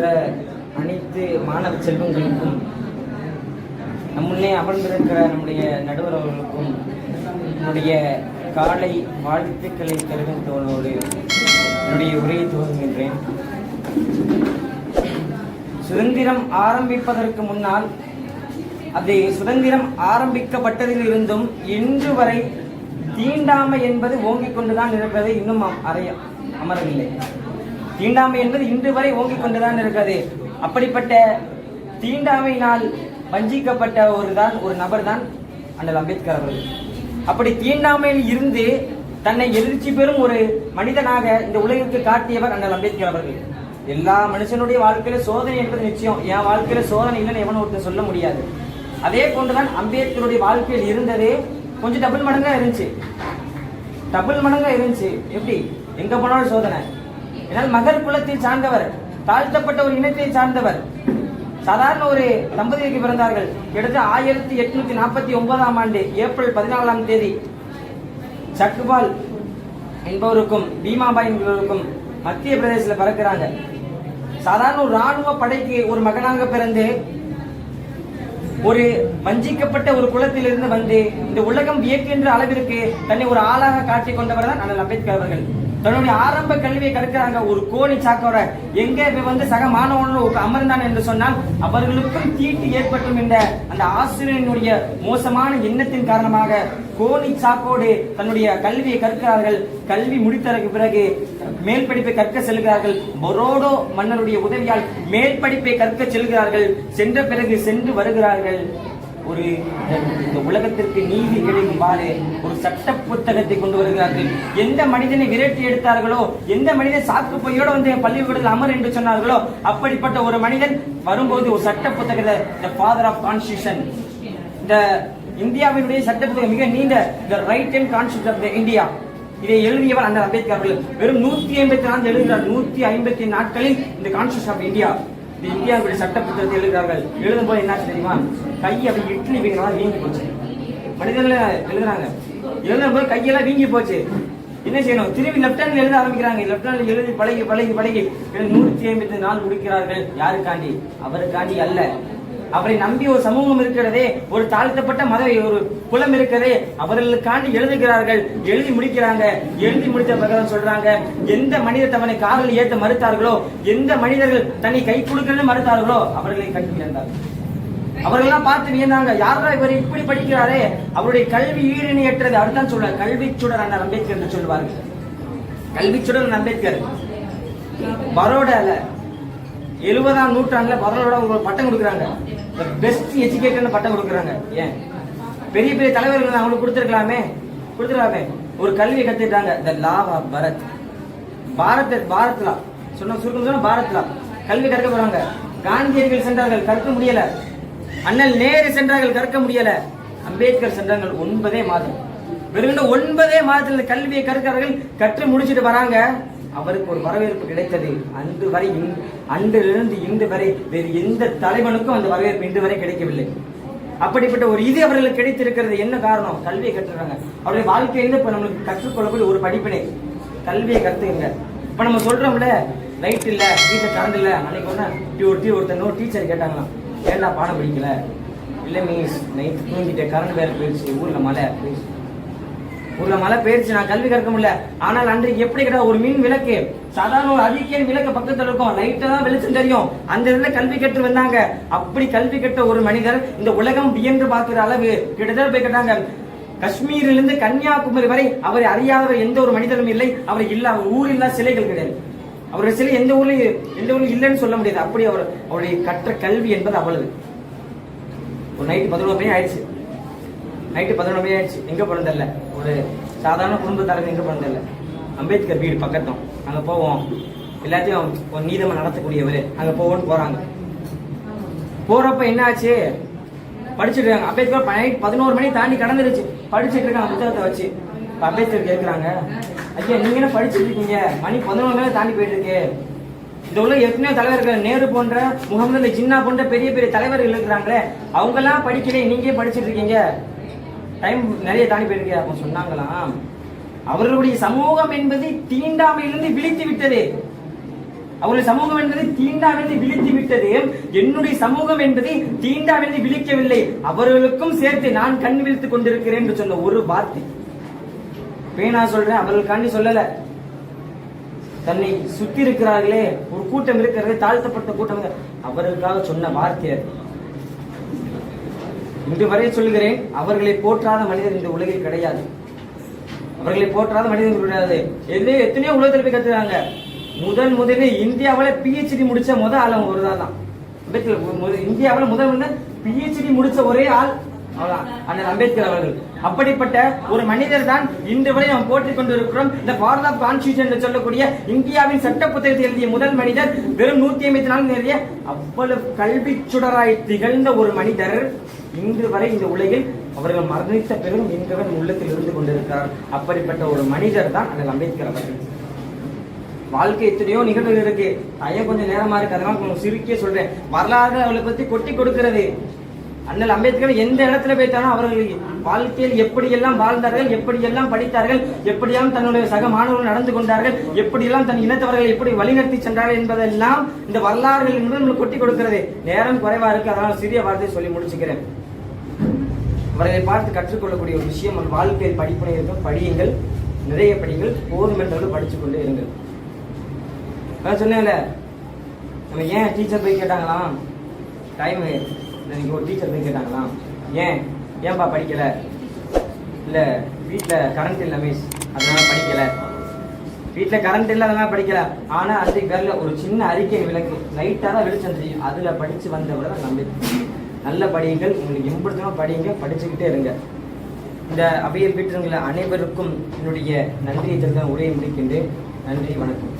இருக்கின்ற அனைத்து மாணவ செல்வங்களுக்கும் நம்முன்னே அமர்ந்திருக்கிற நம்முடைய நடுவர் அவர்களுக்கும் என்னுடைய காலை வாழ்த்துக்களை தெரிவித்தவர்களோடு என்னுடைய உரையை துவங்குகின்றேன். சுதந்திரம் ஆரம்பிப்பதற்கு முன்னால் அது சுதந்திரம் ஆரம்பிக்கப்பட்டதில் இருந்தும் இன்று வரை தீண்டாமை என்பது ஓங்கிக் கொண்டுதான் இருப்பதை இன்னும் அறைய அமரவில்லை. தீண்டாமை என்பது இன்று வரை ஓங்கிக் கொண்டுதான் இருக்கிறது. அப்படிப்பட்ட தீண்டாமையினால் வஞ்சிக்கப்பட்ட ஒரு தான் ஒரு நபர் தான் அண்ணல் அம்பேத்கர் அவர்கள். அப்படி தீண்டாமையில் இருந்து தன்னை எழுச்சி பெறும் ஒரு மனிதனாக இந்த உலகிற்கு காட்டியவர் அண்ணல் அம்பேத்கர் அவர்கள். எல்லா மனுஷனுடைய வாழ்க்கையில சோதனை என்பது நிச்சயம். என் வாழ்க்கையில சோதனை இல்லைன்னு எவனும் ஒருத்தர் சொல்ல முடியாது. அதே போன்றுதான் அம்பேத்கருடைய வாழ்க்கையில் இருந்ததே. கொஞ்சம் டபுள் மடங்கா இருந்துச்சு. டபுள் மடங்கா இருந்துச்சு. எப்படி? எங்க போனாலும் சோதனை. ஏன்னால் மகர் குலத்தை சார்ந்தவர் தாழ்த்தப்பட்ட ஒரு இனத்தை சார்ந்தவர். சாதாரண ஒரு தம்பதிக்கு பிறந்தார்கள். கிட்டத்தட்ட ஆயிரத்தி எட்நூத்தி நாற்பத்தி ஒன்பதாம் ஆண்டு ஏப்ரல் பதினாலாம் தேதி சக்குபால் என்பவருக்கும் பீமாபாய் என்பவருக்கும் மத்திய பிரதேசத்தில் பிறக்கிறாங்க. சாதாரண ஒரு ராணுவ படைக்கு ஒரு மகனாக பிறந்து ஒரு வஞ்சிக்கப்பட்ட ஒரு குலத்திலிருந்து வந்து இந்த உலகம் வியக்கின்ற அளவிற்கு தன்னை ஒரு ஆளாக காட்டிக் கொண்டவர் தான் அண்ணல் அம்பேத்கர் அவர்கள். தன்னுடைய ஆரம்ப கல்வியை கற்கிறாங்க. ஒரு கோணி சாக்கோர எங்க இப்ப வந்து சக மாணவனோடு அமர்ந்தான் என்று சொன்னால் அவர்களுக்கும் தீட்டு ஏற்பட்டும் என்ற அந்த ஆசிரியனுடைய மோசமான எண்ணத்தின் காரணமாக கோணி சாக்கோடு தன்னுடைய கல்வியை கற்கிறார்கள். கல்வி முடித்ததற்கு பிறகு மேல் படிப்பை கற்க செல்கிறார்கள். பொரோடோ மன்னருடைய உதவியால் மேல் படிப்பை கற்க செல்கிறார்கள். சென்ற பிறகு சென்று வருகிறார்கள். ஒரு இந்த உலகத்திற்கு நீதி கிடைக்குமாறு ஒரு சட்ட புத்தகத்தை கொண்டு வருகிறார்கள். எந்த மனிதனை விரட்டி எடுத்தார்களோ எந்த மனிதன் சாக்கு பையோட வந்து பள்ளிக்கூடத்தில் அமர் என்று சொன்னார்களோ அப்படிப்பட்ட ஒரு மனிதன் வரும்போது ஒரு சட்ட புத்தகத்தை த ஃபாதர் ஆஃப் கான்ஸ்டியூஷன் இந்த இந்தியாவினுடைய சட்ட புத்தகம் மிக நீண்ட the right and constitution of the India இதை எழுதியவர் அந்த அம்பேத்கர் அவர்கள். வெறும் நூத்தி ஐம்பத்தி நான்கு எழுதுகிறார். நூத்தி ஐம்பத்தி நாட்களில் இந்த கான்ஸ்டியூஷன் ஆஃப் இந்தியா இந்த இந்தியாவுடைய சட்ட புத்தகத்தை எழுதுகிறார்கள். எழுதும் போது என்ன தெரியுமா? கை அப்படி இட்லி வீங்கலாம் வீங்கி போச்சு. மனிதர்கள் எழுதுறாங்க. எழுதும் போது கையெல்லாம் வீங்கி போச்சு. என்ன செய்யணும்? திரும்பி லெப்ட் ஹேண்ட்ல எழுத ஆரம்பிக்கிறாங்க. லெப்ட் ஹேண்ட்ல எழுதி பழகி பழகி பழகி. நூற்றி ஐம்பத்தி நாள் முடிக்கிறார்கள் யாருக்காண்டி? அவருக்காண்டி அல்ல. அவரை நம்பி ஒரு சமூகம் இருக்கிறதே ஒரு தாழ்த்தப்பட்ட மத ஒரு குலம் இருக்கிறதே அவர்களுக்காண்டி எழுதுகிறார்கள் எழுதி முடிக்கிறாங்க. எழுதி முடித்த பிறகு சொல்றாங்க எந்த மனிதர் தவனை காரில் ஏற்ற மறுத்தார்களோ எந்த மனிதர்கள் தன்னை கை கொடுக்கிறது மறுத்தார்களோ அவர்களை கல்வி இழந்தார்கள். அவர்கள்லாம் பார்த்து வியந்தாங்க யாரா இவர் இப்படி படிக்கிறாரே அவருடைய கல்வி ஈரிணையற்றது அதுதான் சொல்ற கல்வி சுடர் அண்ணா அம்பேத்கர் என்று சொல்வார்கள் கல்வி சுடர் அம்பேத்கர். பரோடால எழுபதாம் நூற்றாண்டுல பரோடா உங்களுக்கு பட்டம் கொடுக்குறாங்க. பெஸ்ட் எஜுகேட்டர்னு பட்டம் கொடுக்குறாங்க. ஏன்? பெரிய பெரிய தலைவர்கள் அவங்களுக்கு கொடுத்துருக்கலாமே. கொடுத்துருக்கலாமே. ஒரு கல்வியை கத்துட்டாங்க the law of Bharat Bharat பாரத்லா சொன்ன சுருக்கம் சொன்னா பாரத்லா கல்வி கற்க போறாங்க. காந்தியடிகள் சென்றார்கள் கற்க முடியல. அண்ணல் நேரு சென்றார்கள் கற்க முடியல. அம்பேத்கர் சென்றார்கள் ஒன்பதே மாதம். வெறும் ஒன்பதே மாதத்தில் இந்த கல்வியை கற்கிறார்கள் கற்று முடிச்சுட்டு வராங்க. அவருக்கு ஒரு வரவேற்பு கிடைத்தது. அன்று வரை இன்- அன்றிலிருந்து இன்று வரை வேறு எந்த தலைவனுக்கும் அந்த வரவேற்பு இன்று வரை கிடைக்கவில்லை. அப்படிப்பட்ட ஒரு இது அவர்களுக்கு கிடைத்திருக்கிறது. என்ன காரணம்? கல்வியை கற்றுறாங்க அவருடைய வாழ்க்கையிலிருந்து இப்ப நம்மளுக்கு கற்றுக்கொள்ளக்கூடிய ஒரு படிப்பினை. கல்வியை கத்துக்குங்க. இப்ப நம்ம சொல்றோம்ல லைட் இல்ல வீட்டில் கரண்ட் இல்ல. அன்னைக்கு ஒண்ணு ஒரு ஒருத்தி ஒருத்தர் ஒரு டீச்சர் கேட்டாங்களாம். ஏன்னா பாடம் படிக்கல? இல்ல மீஸ் நைட் தூங்கிட்ட கரண்ட் வேற போயிடுச்சு ஊர்ல மழை போயிடுச்சு. ஊர்ல மழை பெயர்ச்சி நான் கல்வி கற்க முடியல. ஆனால் அன்றைக்கு எப்படி கிடையாது ஒரு மின் விளக்கு. சாதாரண ஒரு அதிக விளக்கு பக்கத்துல இருக்கும். லைட்டா தான் வெளிச்சம் தெரியும். அந்த இதுல கல்வி கற்று வந்தாங்க. அப்படி கல்வி கற்ற ஒரு மனிதர் இந்த உலகம் வியந்து பார்க்கிற அளவு கிட்டத்தட்ட போய் கேட்டாங்க. காஷ்மீரிலிருந்து கன்னியாகுமரி வரை அவரை அறியாதவர் எந்த ஒரு மனிதரும் இல்லை. அவர் இல்ல அவர் ஊர் இல்லா சிலைகள் கிடையாது. அவருடைய சிலை எந்த ஊர்லயும் எந்த ஊர்லயும் இல்லைன்னு சொல்ல முடியாது. அப்படி அவர் அவருடைய கற்ற கல்வி என்பது அவ்வளவு. ஒரு நைட்டு பதினோரு மணி ஆயிடுச்சு. நைட்டு பதினொன்று மணி ஆயிடுச்சு. எங்க பிறந்தல்ல ஒரு சாதாரண குடும்பத்தாரங்க எங்க பிறந்தல்ல அம்பேத்கர் வீடு பக்கத்தும். அங்கே போவோம். எல்லாத்தையும் ஒரு நீதமாக நடத்தக்கூடியவர். அங்கே போவோம்னு போகிறாங்க போகிறப்ப என்ன ஆச்சு படிச்சுட்டு இருக்காங்க அம்பேத்கர் நைட் பதினோரு மணி தாண்டி கடந்துருச்சு. படிச்சுட்டு இருக்காங்க புத்தகத்தை வச்சு. இப்போ அம்பேத்கர் கேட்குறாங்க ஐயா நீங்க என்ன படிச்சுட்டு இருக்கீங்க? மணி பதினோரு மணி தாண்டி போயிட்டு இருக்கு இந்த உள்ள எத்தனையோ தலைவர்கள் நேரு போன்ற முகமது ஜின்னா போன்ற பெரிய பெரிய தலைவர்கள் இருக்கிறாங்களே. அவங்கெல்லாம் படிக்கல நீங்க படிச்சிட்டு இருக்கீங்க. டைம் நிறைய தாண்டி போயிருக்கு அப்ப சொன்னாங்களாம். அவர்களுடைய சமூகம் என்பது தீண்டாமையிலிருந்து விழித்து விட்டது. அவருடைய சமூகம் என்பது தீண்டாமையிலிருந்து விழித்து விட்டது. என்னுடைய சமூகம் என்பது தீண்டாமென்று விழிக்கவில்லை. அவர்களுக்கும் சேர்த்து நான் கண் விழித்துக் கொண்டிருக்கிறேன் என்று சொன்ன ஒரு வார்த்தை. பேனா சொல்றேன் அவர்களுக்காண்டி சொல்லல. தன்னை சுத்தி இருக்கிறார்களே ஒரு கூட்டம் இருக்கிறது தாழ்த்தப்பட்ட கூட்டம். அவர்களுக்காக சொன்ன வார்த்தை அது. இன்று வரை சொல்லுகிறேன் அவர்களை போற்றாத மனிதர் இந்த உலகில் கிடையாது. அவர்களை போற்றாத மனிதர்கள் கிடையாது. எதுவே எத்தனையோ உலகத்தில் போய் கத்துறாங்க. முதன் முதலில் இந்தியாவில் பிஹெச்டி முடிச்ச முதல் ஆள் அவங்க ஒரு தான் இந்தியாவில் முதல் முதல்ல பிஹெச்டி முடிச்ச ஒரே ஆள் அவ்வளவுதான். அம்பேத்கர் அவர்கள். அப்படிப்பட்ட ஒரு மனிதர் தான் இன்று வரை நாம் போற்றிக் கொண்டிருக்கிறோம். இந்த பாரத ஆஃப் கான்ஸ்டியூஷன் சொல்லக்கூடிய இந்தியாவின் சட்ட புத்தகத்தை எழுதிய முதல் மனிதர் வெறும் நூத்தி ஐம்பத்தி நான்கு எழுதிய அவ்வளவு கல்வி சுடராய் திகழ்ந்த ஒரு மனிதர். இன்று வரை இந்த உலகில் அவர்கள் மரணித்த பெரும் இன்று உள்ளத்தில் இருந்து கொண்டிருக்கிறார். அப்படிப்பட்ட ஒரு மனிதர் தான் அதில் அம்பேத்கர் அவர்கள். வாழ்க்கை எத்தனையோ நிகழ்வுகள் இருக்கு. ஐயா கொஞ்சம் நேரமா இருக்கு. அதனால கொஞ்சம் சிரிக்கே சொல்றேன். வரலாறு அவளை பத்தி கொட்டி கொடுக்கிறது. அண்ணல் அம்பேத்கர் எந்த இடத்துல போயிட்டாலும் அவர்கள் வாழ்க்கையில் எப்படியெல்லாம் வாழ்ந்தார்கள் எப்படியெல்லாம் படித்தார்கள் எப்படியெல்லாம் தன்னுடைய சக மாணவர்கள் நடந்து கொண்டார்கள் எப்படியெல்லாம் தன் இனத்தவர்கள் எப்படி வழிநடத்தி சென்றார்கள் என்பதெல்லாம் இந்த வரலாறுகள் என்பது நம்மளுக்கு கொட்டி கொடுக்கிறது. நேரம் குறைவா இருக்கு அதனால சிறிய வார்த்தையை சொல்லி முடிச்சுக்கிறேன். அவர்களை பார்த்து கற்றுக்கொள்ளக்கூடிய ஒரு விஷயம் ஒரு வாழ்க்கையில் படிப்பினை இருக்கும். படியுங்கள் நிறைய படிங்கள் போதும் என்றவர்கள் படித்துக் கொண்டே இருங்கள். நான் சொன்னேன்ல நம்ம ஏன் டீச்சர் போய் கேட்டாங்களாம்? டைம் இன்னைக்கு ஒரு டீச்சர் போய் கேட்டாங்களாம் ஏன்? ஏன்பா படிக்கல? இல்ல வீட்டில் கரண்ட் இல்லை மிஸ் அதனால படிக்கல. வீட்டில் கரண்ட் இல்லை அதனால படிக்கல. ஆனா அதுக்கு பேர்ல ஒரு சின்ன அறிக்கை விளக்கு. லைட்டாக தான் வெளிச்சம் அதில் அதுல படிச்சு வந்தவரை தான் நம்பி நல்ல படியுங்கள் உங்களுக்கு எம்படுத்தணும் படியுங்க படிச்சுக்கிட்டே இருங்க. இந்த அவையில் பெற்றவங்களை அனைவருக்கும் என்னுடைய நன்றியை தெரிந்த உரையை முடிக்கின்றேன். நன்றி வணக்கம்.